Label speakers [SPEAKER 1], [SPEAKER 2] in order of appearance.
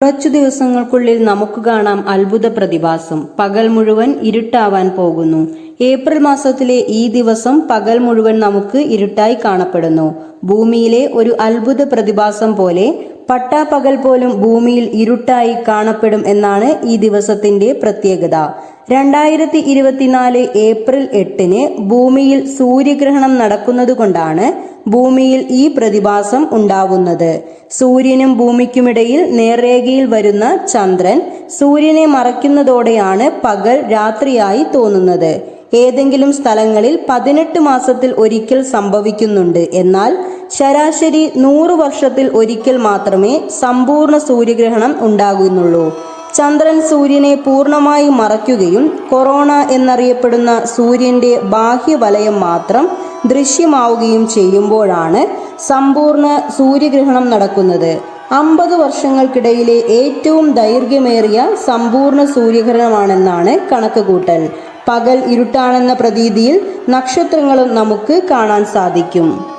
[SPEAKER 1] കുറച്ചു ദിവസങ്ങൾക്കുള്ളിൽ നമുക്ക് കാണാം അത്ഭുത പ്രതിഭാസം. പകൽ മുഴുവൻ ഇരുട്ടാവാൻ പോകുന്നു. ഏപ്രിൽ മാസത്തിലെ ഈ ദിവസം പകൽ മുഴുവൻ നമുക്ക് ഇരുട്ടായി കാണപ്പെടുന്നു. ഭൂമിയിലെ ഒരു അത്ഭുത പ്രതിഭാസം പോലെ പട്ടാപ്പകൽ പോലും ഭൂമിയിൽ ഇരുട്ടായി കാണപ്പെടും എന്നാണ് ഈ ദിവസത്തിന്റെ പ്രത്യേകത. രണ്ടായിരത്തി ഇരുപത്തിനാല് ഏപ്രിൽ എട്ടിന് ഭൂമിയിൽ സൂര്യഗ്രഹണം നടക്കുന്നതുകൊണ്ടാണ് ഭൂമിയിൽ ഈ പ്രതിഭാസം ഉണ്ടാവുന്നത്. സൂര്യനും ഭൂമിക്കുമിടയിൽ നേർരേഖയിൽ വരുന്ന ചന്ദ്രൻ സൂര്യനെ മറയ്ക്കുന്നതോടെയാണ് പകൽ രാത്രിയായി തോന്നുന്നത്. ഏതെങ്കിലും സ്ഥലങ്ങളിൽ പതിനെട്ട് മാസത്തിൽ ഒരിക്കൽ സംഭവിക്കുന്നുണ്ട്. എന്നാൽ ശരാശരി നൂറ് വർഷത്തിൽ ഒരിക്കൽ മാത്രമേ സമ്പൂർണ സൂര്യഗ്രഹണം ഉണ്ടാകുന്നുള്ളൂ. ചന്ദ്രൻ സൂര്യനെ പൂർണമായി മറയ്ക്കുകയും കൊറോണ എന്നറിയപ്പെടുന്ന സൂര്യന്റെ ബാഹ്യവലയം മാത്രം ദൃശ്യമാവുകയും ചെയ്യുമ്പോഴാണ് സമ്പൂർണ സൂര്യഗ്രഹണം നടക്കുന്നത്. അമ്പത് വർഷങ്ങൾക്കിടയിലെ ഏറ്റവും ദൈർഘ്യമേറിയ സമ്പൂർണ സൂര്യഗ്രഹണമാണെന്നാണ് കണക്കുകൂട്ടൽ. പകൽ ഇരുട്ടാണെന്ന പ്രതീതിയിൽ നക്ഷത്രങ്ങളും നമുക്ക് കാണാൻ സാധിക്കും.